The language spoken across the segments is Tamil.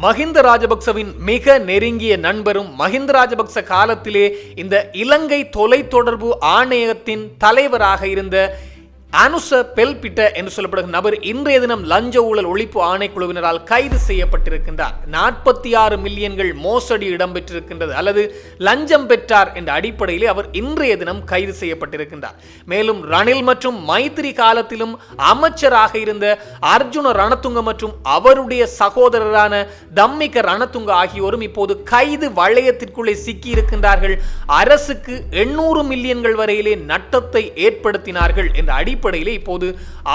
மஹிந்த ராஜபக்சவின் மிக நெருங்கிய நண்பரும் மஹிந்த ராஜபக்ச காலத்திலே இந்த இலங்கை தொலைத்தொடர்பு ஆணையத்தின் தலைவராக இருந்த அனுச பெல்பிட்ட என்று சொல்லப்படும் நபர் இன்றைய தினம் லஞ்ச ஊழல் ஒழிப்பு ஆணைக்குழுவினரால் கைது செய்யப்பட்டிருக்கின்றார். நாற்பத்தி ஆறு மில்லியன்கள் மோசடி இடம்பெற்றிருக்கின்றது அல்லது லஞ்சம் பெற்றார் என்ற அடிப்படையிலே அவர் இன்றைய தினம் கைது செய்யப்பட்டிருக்கின்றார். மேலும் ரணில் மற்றும் மைத்திரி காலத்திலும் அமைச்சராக இருந்த அர்ஜுன ரணத்துங்க மற்றும் அவருடைய சகோதரரான தம்மிக ரணத்துங்க ஆகியோரும் இப்போது கைது வளையத்திற்குள்ளே சிக்கி இருக்கின்றார்கள் அரசுக்கு எண்ணூறு மில்லியன்கள் வரையிலே நட்டத்தை ஏற்படுத்தினார்கள் என்ற அடிப்படையிலே இப்போது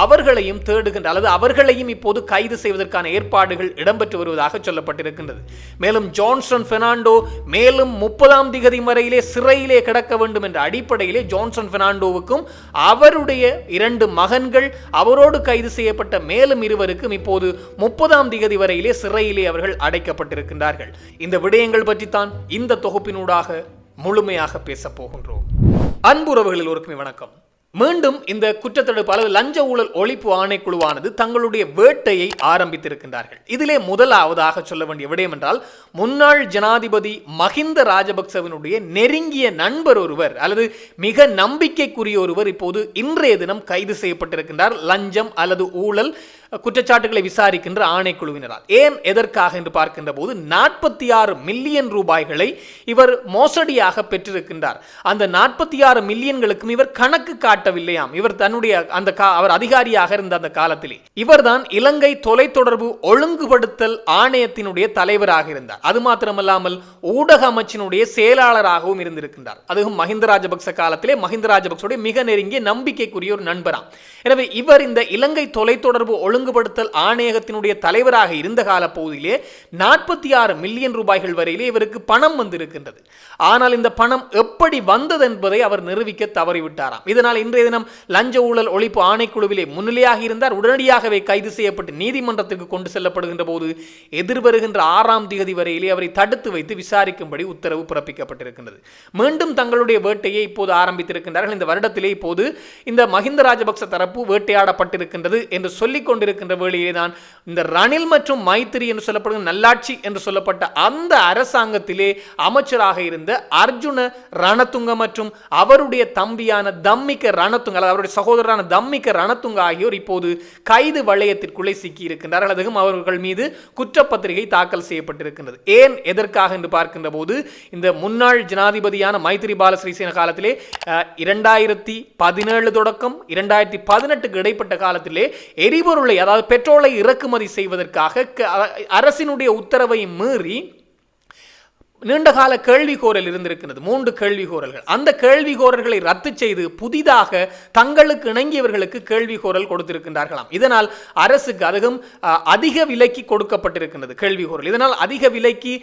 அவர்களையும் தேடுகின்ற அல்லது அவர்களையும் இப்போது கைது செய்வதற்கான ஏற்பாடுகள் இடம்பெற்று வருவதாக சொல்லப்பட்டிருக்கின்றது. மேலும் ஜான்சன் பெர்னாண்டோ மேலும் முப்பதாம் திகதி வரையிலே சிறையிலே கிடக்க வேண்டும் என்ற அடிப்படையிலே ஜான்சன் பெர்னாண்டோவுக்கும் அவருடைய இரண்டு மகன்கள் அவரோடு கைது செய்யப்பட்ட மேலும் இருவருக்கும் இப்போது முப்பதாம் திகதி வரையிலே சிறையிலே அவர்கள் அடைக்கப்பட்டிருக்கின்றார்கள். இந்த விடயங்கள் பற்றித்தான் இந்த தொகுப்பினூடாக முழுமையாக பேசப் போகின்றோம். அன்புறவுகளில் ஒருக்குமே வணக்கம். மீண்டும் இந்த குற்றத்தடுப்பு அல்லது லஞ்ச ஊழல் ஒழிப்பு ஆணைக்குழுவானது தங்களுடைய வேட்டையை ஆரம்பித்திருக்கின்றார்கள். இதிலே முதலாவதாக சொல்ல வேண்டிய விடயம் என்றால் முன்னாள் ஜனாதிபதி மஹிந்த ராஜபக்சவினுடைய நெருங்கிய நண்பர் ஒருவர் அல்லது மிக நம்பிக்கைக்குரிய ஒருவர் இப்போது இன்றைய தினம் கைது செய்யப்பட்டிருக்கின்றார். லஞ்சம் அல்லது ஊழல் குற்றச்சாட்டுகளை விசாரிக்கின்ற ஆணைக்குழுவினரால். ஏன் எதற்காக என்று பார்க்கின்ற போது நாற்பத்தி ஆறு மில்லியன் ரூபாய்களை இவர் மோசடியாக பெற்றிருக்கின்றார். அந்த நாற்பத்தி ஆறு மில்லியன்களுக்கும் இவர் கணக்கு காட்டவில்லையாம். இவர் தன்னுடைய அந்த அவர் அதிகாரியாக இருந்த அந்த காலத்திலே. இவர்தான் இலங்கை தொலைத்தொடர்பு ஒழுங்குபடுத்தல் ஆணையத்தினுடைய தலைவராக இருந்தார். அது மாத்திரமல்லாமல் ஊடக அமைச்சினுடைய செயலாளராகவும் இருந்திருக்கின்றார். அதுவும் மஹிந்த ராஜபக்ச காலத்திலே. மஹிந்த ராஜபக்சோடைய மிக நெருங்கிய நம்பிக்கைக்குரிய ஒரு நண்பராம். எனவே இவர் இந்த இலங்கை தொலைத்தொடர்பு ஒழுங்கு ஒழுங்குபடுத்தல் ஆணையகத்தினுடைய தலைவராக இருந்த கால பகுதியிலே நாற்பத்தி ஆறு மில்லியன் ரூபாய்கள் வரையிலே இவருக்கு பணம் வந்திருக்கின்றது. ஆனால் இந்த பணம் எப்படி வந்தது என்பதை அவர் நிரூபிக்க தவறிவிட்டாராம். இதனால் இன்றைய தினம் லஞ்ச ஊழல் ஒழிப்பு ஆணைக்குழுவிலே முன்னிலையாக இருந்தார். உடனடியாகவே கைது செய்யப்பட்டு நீதிமன்றத்திற்கு கொண்டு செல்லப்படுகின்ற போது எதிர்வருகின்ற ஆறாம் திகதி வரையிலே அவரை தடுத்து வைத்து விசாரிக்கும்படி உத்தரவு பிறப்பிக்கப்பட்டிருக்கின்றது. மீண்டும் தங்களுடைய வேட்டையை இப்போது ஆரம்பித்திருக்கின்றார்கள். இந்த வருடத்திலே இப்போது இந்த மஹிந்த ராஜபக்ச தரப்பு வேட்டையாடப்பட்டிருக்கின்றது என்று சொல்லிக்கொண்டு கொண்டிருக்கின்ற வேளையிலே தான் இந்த ரணில் மற்றும் மைத்திரி என்று சொல்லப்படும் நல்லாட்சி என்று சொல்லப்பட்ட அந்த அரசாங்கத்திலே அமைச்சராக இருந்த அர்ஜுன ரணத்துங்க மற்றும் அவருடைய தம்பியான தம்மிக்க ரணத்துங்க அல்லது அவருடைய சகோதரரான தம்மிக்க ரணத்துங்க ஆகியோர் இப்போது கைது வளையத்திற்குள்ளே சிக்கியிருக்கின்றார்கள். அதுவும் அவர்கள் மீது குற்றப்பத்திரிகை தாக்கல் செய்யப்பட்டிருக்கின்றது. ஏன் எதற்காக என்று பார்க்கின்ற போது இந்த முன்னாள் ஜனாதிபதியான மைத்திரி பால சிறிசேன காலத்திலே இரண்டாயிரத்தி பதினேழு தொடக்கம் இரண்டாயிரத்தி பதினெட்டுக்கு இடைப்பட்ட காலத்திலே எரிபொருளை அதாவது பெட்ரோலை இறக்குமதி செய்வதற்காக அரசினுடைய உத்தரவை மீறி நீண்டகால கேள்விகோரல் இருந்திருக்கிறது மூன்று கேள்விகோரல்கள். அந்த கேள்விகோரல்களை ரத்து செய்து புதிதாக தங்களுக்கு இணங்கியவர்களுக்கு கேள்விகோரல் கொடுத்திருக்கின்றார்களாம். இதனால் அரசுக்கு அதிகம் அதிக விலைக்கு கொடுக்கப்பட்டிருக்கின்றது கேள்விகோரல். இதனால் அதிக விலைக்கு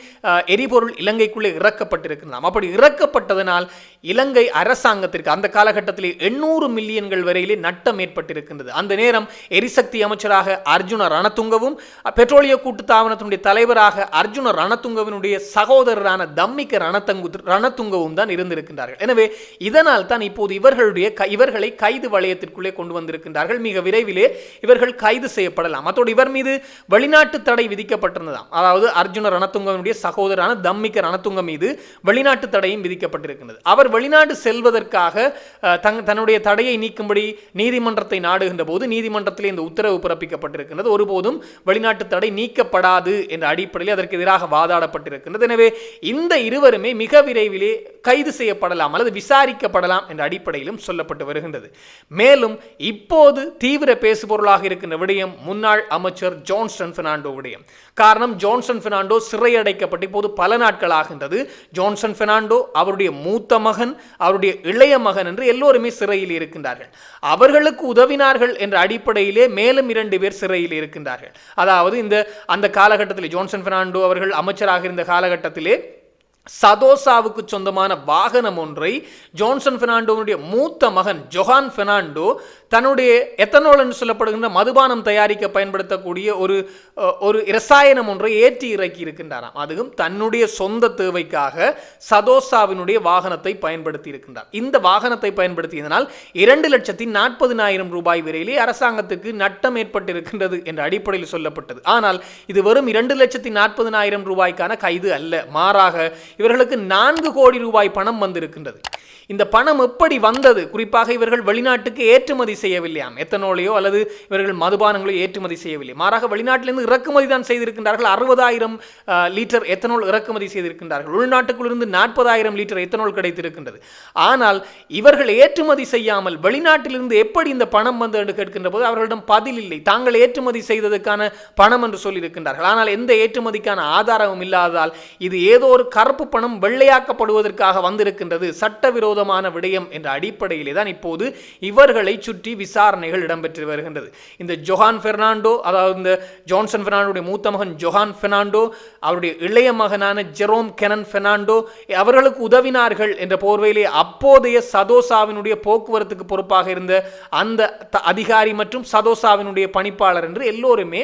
எரிபொருள் இலங்கைக்குள்ளே இறக்கப்பட்டிருக்கலாம் அப்படி இறக்கப்பட்டதனால் இலங்கை அரசாங்கத்திற்கு அந்த காலகட்டத்திலே எண்ணூறு மில்லியன்கள் வரையிலே நட்டம் ஏற்பட்டிருக்கின்றது. அந்த நேரம் எரிசக்தி அமைச்சராக அர்ஜுன ரணதுங்கவும் பெட்ரோலிய கூட்டுத்தாபனத்தினுடைய தலைவராக அர்ஜுன ரணதுங்கவினுடைய சகோதரரான தம்மிக்க ரணத்தங்கு ரணத்துங்கவும் தான் இருந்திருக்கின்றார்கள். எனவே இதனால் தான் இப்போது இவர்களுடைய இவர்களை கைது வளையத்திற்குள்ளே கொண்டு வந்திருக்கின்றார்கள். மிக விரைவிலே இவர்கள் கைது செய்யப்படலாம். அத்தோடு இவர் மீது வெளிநாட்டு தடை விதிக்கப்பட்டிருந்ததாம். அதாவது அர்ஜுன ரணத்துங்கனுடைய சகோதரான தம்மிக்க ரணத்துங்க மீது வெளிநாட்டு தடையும் விதிக்கப்பட்டிருக்கின்றது. அவர் வெளிநாடு செல்வதற்காக தங் தன்னுடைய தடையை நீக்கும்படி நீதிமன்றத்தை நாடுகின்ற போது நீதிமன்றத்திலே இந்த உத்தரவு பிறப்பிக்கப்பட்டிருக்கின்றது. ஒருபோதும் வெளிநாட்டு தடை நீக்கப்படாது என்ற அடிப்படையில் அதற்கு எதிராக வாதாடப்பட்டிருக்கின்றது. எனவே இந்த இருவருமே மிக விரைவிலே கைது செய்யப்படலாம் அல்லது விசாரிக்கப்படலாம் என்ற அடிப்படையிலும் சொல்லப்பட்டு வருகின்றது. மேலும் இப்போது தீவிர பேசுபொருளாக இருக்கின்ற விடயம் முன்னாள் அமைச்சர் ஜான்சன் பெர்னாண்டோ விடயம். காரணம் ஜான்சன் பெர்னாண்டோ சிறையடைக்கப்பட்டு இப்போது பல நாட்கள் ஆகின்றது. ஜான்சன் பெர்னாண்டோ அவருடைய மூத்த மகன் அவருடைய இளைய மகன் என்று எல்லோருமே சிறையில் இருக்கின்றார்கள். அவர்களுக்கு உதவினார்கள் என்ற அடிப்படையிலே மேலும் இரண்டு பேர் சிறையில் இருக்கின்றார்கள். அதாவது இந்த அந்த காலகட்டத்தில் ஜான்சன் பெர்னாண்டோ அவர்கள் அமைச்சராக இருந்த காலகட்டத்திலே சதோசாவுக்கு சொந்தமான வாகனம் ஒன்றை ஜான்சன் பெர்னாண்டோனுடைய மூத்த மகன் ஜொஹான் பெர்னாண்டோ தன்னுடைய எத்தனால் என்று சொல்லப்படுகின்ற மதுபானம் தயாரிக்க பயன்படுத்தக்கூடிய ஒரு ஒரு இரசாயனம் ஒன்றை ஏற்றி இறக்கி இருக்கின்றாராம். அதுவும் தன்னுடைய சொந்த தேவைக்காக சதோசாவினுடைய வாகனத்தை பயன்படுத்தி இருக்கின்றார். இந்த வாகனத்தை பயன்படுத்தியதனால் இரண்டு லட்சத்தி நாற்பதினாயிரம் ரூபாய் வரையிலே அரசாங்கத்துக்கு நட்டம் ஏற்பட்டிருக்கின்றது என்ற அடிப்படையில் சொல்லப்பட்டது. ஆனால் இது வெறும் இரண்டு லட்சத்தி நாற்பதினாயிரம் ரூபாய்க்கான கைது அல்ல. மாறாக இவர்களுக்கு நான்கு கோடி ரூபாய் பணம் வந்திருக்கின்றது. இந்த பணம் எப்படி வந்தது? குறிப்பாக இவர்கள் வெளிநாட்டுக்கு ஏற்றுமதி செய்யவில்லையாம். எத்தனோலையோ அல்லது இவர்கள் மதுபானங்களோ ஏற்றுமதி செய்யவில்லை. மாறாக வெளிநாட்டிலிருந்து இறக்குமதி தான் செய்திருக்கின்றார்கள். அறுபதாயிரம் லிட்டர் எத்தனோல் இறக்குமதி செய்திருக்கின்றார்கள். உள்நாட்டுக்குள்ளிருந்து நாற்பதாயிரம் லிட்டர் எத்தனோல் கிடைத்திருக்கின்றது. ஆனால் இவர்கள் ஏற்றுமதி செய்யாமல் வெளிநாட்டிலிருந்து எப்படி இந்த பணம் வந்து என்று கேட்கின்ற போது அவர்களிடம் பதில் இல்லை. தாங்கள் ஏற்றுமதி செய்ததற்கான பணம் என்று சொல்லியிருக்கின்றார்கள். ஆனால் எந்த ஏற்றுமதிக்கான ஆதாரமும் இல்லாததால் இது ஏதோ ஒரு கருப்பு பணம் வெள்ளையாக்கப்படுவதற்காக வந்திருக்கின்றது. சட்டவிரோதமான விடயம் என்ற அடிப்படையிலே தான் இப்போது இவர்களை சுற்றி விசாரணைகள் இடம்பெற்று வருகின்றது. இந்த ஜொஹான் பெர்னாண்டோ அதாவது இந்த ஜான்சன் பெர்னாண்டோடைய மூத்த மகன் ஜொஹான் பெர்னாண்டோ அவருடைய இளைய மகனான ஜெரோம் கெனன் பெர்னாண்டோ அவர்களுக்கு உதவினார்கள் என்ற போர்வையிலே அப்போதைய சதோசாவினுடைய போக்குவரத்துக்கு பொறுப்பாக இருந்த அந்த அதிகாரி மற்றும் சதோசாவினுடைய பணிப்பாளர் என்று எல்லோருமே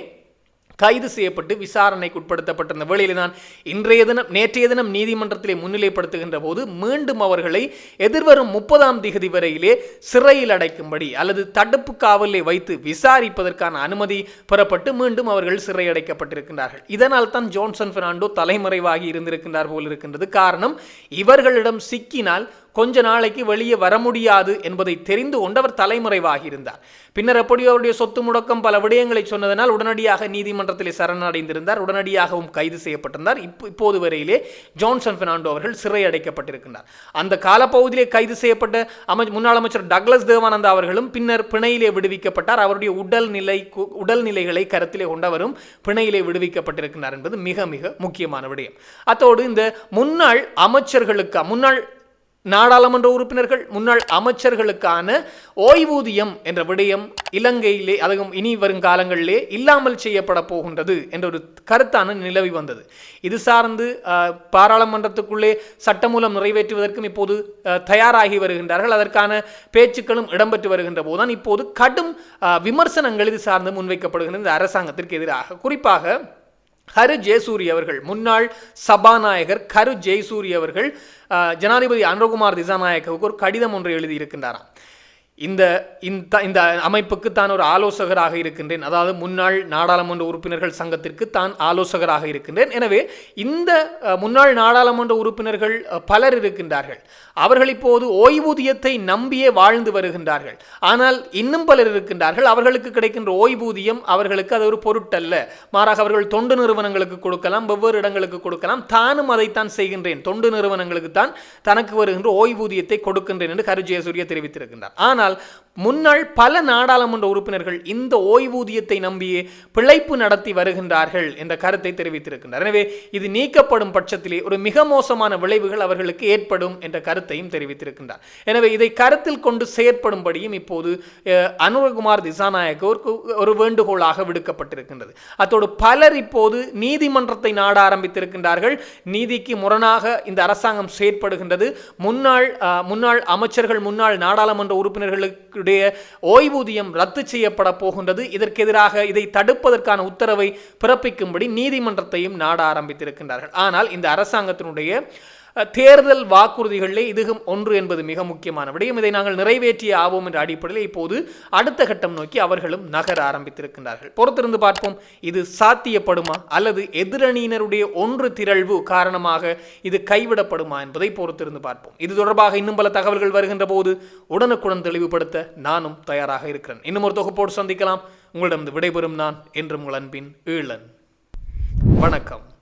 கைது செய்யப்பட்டு விசாரணைக்கு உட்படுத்தப்பட்டிருந்த வேளையில் தான் இன்றைய தினம் நேற்றைய தினம் நீதிமன்றத்திலே முன்னிலைப்படுத்துகின்ற போது மீண்டும் அவர்களை எதிர்வரும் முப்பதாம் திகதி வரையிலே சிறையில் அடைக்கும்படி அல்லது தடுப்பு காவலில் வைத்து விசாரிப்பதற்கான அனுமதி பெறப்பட்டு மீண்டும் அவர்கள் சிறை அடைக்கப்பட்டிருக்கின்றார்கள் இதனால் தான் ஜோன்சன் பெர்னாண்டோ தலைமறைவாகி இருந்திருக்கின்றார் போல் இருக்கின்றது. காரணம் இவர்களிடம் சிக்கினால் கொஞ்ச நாளைக்கு வெளியே வர முடியாது என்பதை தெரிந்து கொண்டு அவர் இருந்தார் பின்னர் எப்படியோ அவருடைய சொத்து முடக்கம் பல விடயங்களை சொன்னதனால் உடனடியாக நீதிமன்றத்தில் சரணடைந்திருந்தார். உடனடியாகவும் கைது செய்யப்பட்டிருந்தார். இப்போ இப்போது வரையிலே ஜான்சன் பெர்னாண்டோ அவர்கள் சிறை அடைக்கப்பட்டிருக்கின்றார் அந்த காலப்பகுதியிலே கைது செய்யப்பட்ட அமை முன்னாள் அமைச்சர் டக்ளஸ் தேவானந்தா அவர்களும் பின்னர் பிணையிலே விடுவிக்கப்பட்டார். அவருடைய உடல் நிலை உடல் நிலைகளை கருத்திலே கொண்டவரும் பிணையிலே விடுவிக்கப்பட்டிருக்கிறார் என்பது மிக மிக முக்கியமான விடயம். அத்தோடு இந்த முன்னாள் அமைச்சர்களுக்கு முன்னாள் நாடாளுமன்ற உறுப்பினர்கள் முன்னாள் அமைச்சர்களுக்கான ஓய்வூதியம் என்ற விடயம் இலங்கையிலே அதுவும் இனி வரும் காலங்களிலே இல்லாமல் செய்யப்பட போகின்றது என்ற ஒரு கருத்தான நிலவி வந்தது. இது சார்ந்து பாராளுமன்றத்துக்குள்ளே சட்டமூலம் நிறைவேற்றுவதற்கும் இப்போது தயாராகி வருகின்றார்கள். அதற்கான பேச்சுக்களும் இடம்பெற்று வருகின்ற போதுதான் இப்போது கடும் விமர்சனங்கள் இது சார்ந்து முன்வைக்கப்படுகின்றது இந்த அரசாங்கத்திற்கு எதிராக. குறிப்பாக கரு ஜெயசூரி அவர்கள் முன்னாள் சபாநாயகர் கரு ஜெயசூரி அவர்கள் ஜனாதிபதி அனுரகுமார் திசாநாயக்கவுக்கு ஒரு கடிதம் ஒன்று எழுதியிருக்கின்றாராம். இந்த இந்த இந்த அமைப்புக்கு தான் ஒரு ஆலோசகராக இருக்கின்றேன். அதாவது முன்னாள் நாடாளுமன்ற உறுப்பினர்கள் சங்கத்திற்கு தான் ஆலோசகராக இருக்கின்றேன். எனவே இந்த முன்னாள் நாடாளுமன்ற உறுப்பினர்கள் பலர் இருக்கின்றார்கள். அவர்கள் இப்போது ஓய்வூதியத்தை நம்பியே வாழ்ந்து வருகின்றார்கள். ஆனால் இன்னும் பலர் இருக்கின்றார்கள். அவர்களுக்கு கிடைக்கின்ற ஓய்வூதியம் அவர்களுக்கு அது ஒரு பொருட்டல்ல. மாறாக அவர்கள் தொண்டு நிறுவனங்களுக்கு கொடுக்கலாம் வெவ்வேறு இடங்களுக்கு கொடுக்கலாம். தானும் அதைத்தான் செய்கின்றேன். தொண்டு நிறுவனங்களுக்கு தான் தனக்கு வருகின்ற ஓய்வூதியத்தை கொடுக்கின்றேன் என்று கரு ஜெயசூரிய தெரிவித்திருக்கின்றார். ஆனால் Central முன்னாள் பல நாடாளுமன்ற உறுப்பினர்கள் இந்த ஓய்வூதியத்தை நம்பியே பிழைப்பு நடத்தி வருகின்றார்கள் என்ற கருத்தை தெரிவித்திருக்கின்றார். எனவே இது நீக்கப்படும் பட்சத்திலே ஒரு மிக மோசமான விளைவுகள் அவர்களுக்கு ஏற்படும் என்ற கருத்தையும் தெரிவித்திருக்கின்றார். எனவே இதை கருத்தில் கொண்டு செயற்படும்படியும் இப்போது அனுரகுமார் திசாநாயக்க ஒரு ஒரு வேண்டுகோளாக விடுக்கப்பட்டிருக்கின்றது. அத்தோடு பலர் இப்போது நீதிமன்றத்தை நாட ஆரம்பித்திருக்கின்றார்கள். நீதிக்கு முரணாக இந்த அரசாங்கம் செயற்படுகின்றது. முன்னாள் முன்னாள் அமைச்சர்கள் முன்னாள் நாடாளுமன்ற உறுப்பினர்களுக்கு அவர்களுடைய ஓய்வூதியம் ரத்து செய்யப்பட போகின்றது. இதற்கு எதிராக இதை தடுப்பதற்கான உத்தரவை பிறப்பிக்கும்படி நீதிமன்றத்தையும் நாட ஆரம்பித்திருக்கின்றார்கள். ஆனால் இந்த அரசாங்கத்தினுடைய தேர்தல் வாக்குறுதிகளிலே இதுகும் ஒன்று என்பது மிக முக்கியமான விடயம். இதை நாங்கள் நிறைவேற்றிய ஆவோம் என்ற அடிப்படையில் இப்போது அடுத்த கட்டம் நோக்கி அவர்களும் நகர ஆரம்பித்திருக்கின்றார்கள். பொறுத்திருந்து பார்ப்போம் இது சாத்தியப்படுமா அல்லது எதிரணியினருடைய ஒன்று திரள்வு காரணமாக இது கைவிடப்படுமா என்பதை பொறுத்திருந்து பார்ப்போம். இது தொடர்பாக இன்னும் பல தகவல்கள் வருகின்ற போது உடனுக்குடன் தெளிவுபடுத்த நானும் தயாராக இருக்கிறேன். இன்னும் ஒரு தொகுப்போடு சந்திக்கலாம். உங்களிடம் விடைபெறும் நான் என்றும் உங்கள் அன்பின் ஈழன். வணக்கம்.